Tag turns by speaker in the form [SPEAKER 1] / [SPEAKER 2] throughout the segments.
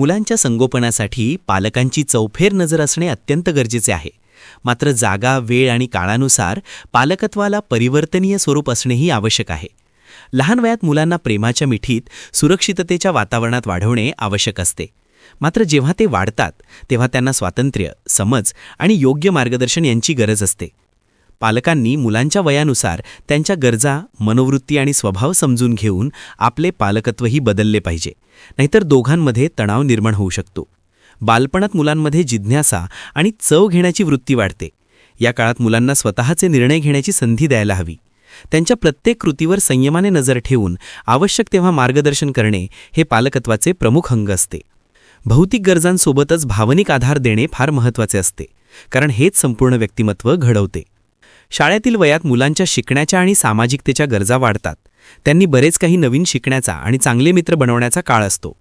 [SPEAKER 1] मुलांच्या संगोपनासाठी पालकांची चौफेर नजर असणे अत्यंत गरजेचे आहे. मात्र जागा वेळ आणि काळानुसार पालकत्वाला परिवर्तनीय स्वरूप असणेही आवश्यक आहे. लहान वयात मुलांना प्रेमाच्या मिठीत सुरक्षिततेच्या वातावरणात वाढवणे आवश्यक असते. मात्र जेव्हा ते वाढतात तेव्हा त्यांना स्वातंत्र्य समज आणि योग्य मार्गदर्शन यांची गरज असते. पालकांनी मुलांच्या वयानुसार त्यांच्या गरजा मनोवृत्ती आणि स्वभाव समजून घेऊन आपले पालकत्वही बदलले पाहिजे. नाहीतर दोघांमध्ये तणाव निर्माण होऊ शकतो. बालपणात मुलांमध्ये जिज्ञासा आणि चव घेण्याची वृत्ती वाढते. या काळात मुलांना स्वतःचे निर्णय घेण्याची संधी द्यायला हवी. त्यांच्या प्रत्येक कृतीवर संयमाने नजर ठेवून आवश्यक तेव्हा मार्गदर्शन करणे हे पालकत्वाचे प्रमुख अंग असते. भौतिक गरजांसोबतच भावनिक आधार देणे फार महत्त्वाचे असते कारण हेच संपूर्ण व्यक्तिमत्व घडवते. शाळेतील वयात मुलांच्या शिकण्याच्या आणि सामाजिकतेच्या गरजा वाढतात. त्यांनी बरेच काही नवीन शिकण्याचा आणि चांगले मित्र बनवण्याचा काळ असतो.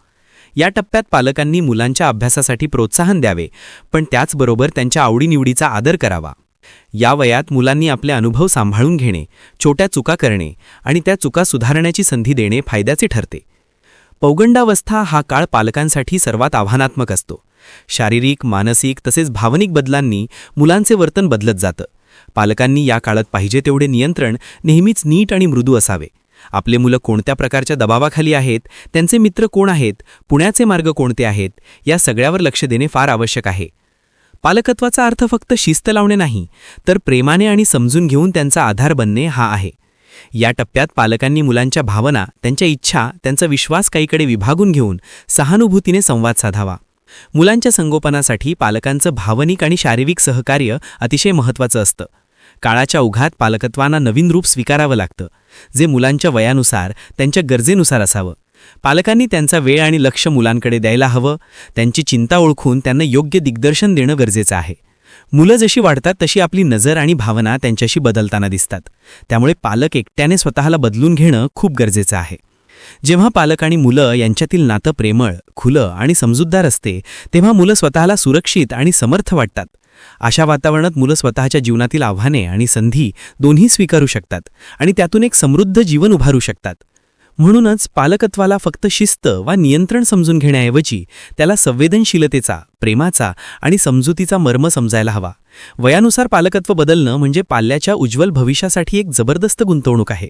[SPEAKER 1] या टप्प्यात पालकांनी मुलांच्या अभ्यासासाठी प्रोत्साहन द्यावे पण त्याचबरोबर त्यांच्या आवडीनिवडीचा आदर करावा. या वयात मुलांनी आपले अनुभव सांभाळून घेणे छोट्या चुका करणे आणि त्या चुका सुधारण्याची संधी देणे फायद्याचे ठरते. पौगंडावस्था हा काळ पालकांसाठी सर्वात आव्हानात्मक असतो. शारीरिक मानसिक तसेच भावनिक बदलांनी मुलांचे वर्तन बदलत जातं. पालकांनी या काळात पाहिजे तेवढे नियंत्रण नेहमीच नीट आणि मृदू असावे. आपले मुलं कोणत्या प्रकारच्या दबावाखाली आहेत त्यांचे मित्र कोण आहेत पुण्याचे मार्ग कोणते आहेत या सगळ्यावर लक्ष देणे फार आवश्यक आहे. पालकत्वाचा अर्थ फक्त शिस्त लावणे नाही तर प्रेमाने आणि समजून घेऊन त्यांचा आधार बनणे हा आहे. या टप्प्यात पालकांनी मुलांच्या भावना त्यांच्या इच्छा त्यांचा विश्वास काहीकडे विभागून घेऊन सहानुभूतीने संवाद साधावा. मुलांच्या संगोपनासाठी पालकांचं भावनिक आणि शारीरिक सहकार्य अतिशय महत्त्वाचं असतं. काळाच्या ओघात पालकत्वांना नवीन रूप स्वीकारावं लागतं. जे मुलांच्या वयानुसार त्यांच्या गरजेनुसार असावं. पालकांनी त्यांचा वेळ आणि लक्ष मुलांकडे द्यायला हवं. त्यांची चिंता ओळखून त्यांना योग्य दिग्दर्शन देणं गरजेचं आहे. मुलं जशी वाढतात तशी आपली नजर आणि भावना त्यांच्याशी बदलताना दिसतात. त्यामुळे पालक एकट्याने स्वतःला बदलून घेणं खूप गरजेचं आहे. जेव्हा पालक आणि मुलं यांच्यातील नातं प्रेमळ खुलं आणि समजूतदार असते तेव्हा मुलं स्वतःला सुरक्षित आणि समर्थ वाटतात. अशा वातावरणात मुलं स्वतःच्या जीवनातील आव्हाने आणि संधी दोन्ही स्वीकारू शकतात आणि त्यातून एक समृद्ध जीवन उभारू शकतात. म्हणूनच पालकत्वाला फक्त शिस्त वा नियंत्रण समजून घेण्याऐवजी त्याला संवेदनशीलतेचा प्रेमाचा आणि समजुतीचा मर्म समजायला हवा. वयानुसार पालकत्व बदलणं म्हणजे पाल्याच्या उज्ज्वल भविष्यासाठी एक जबरदस्त गुंतवणूक आहे.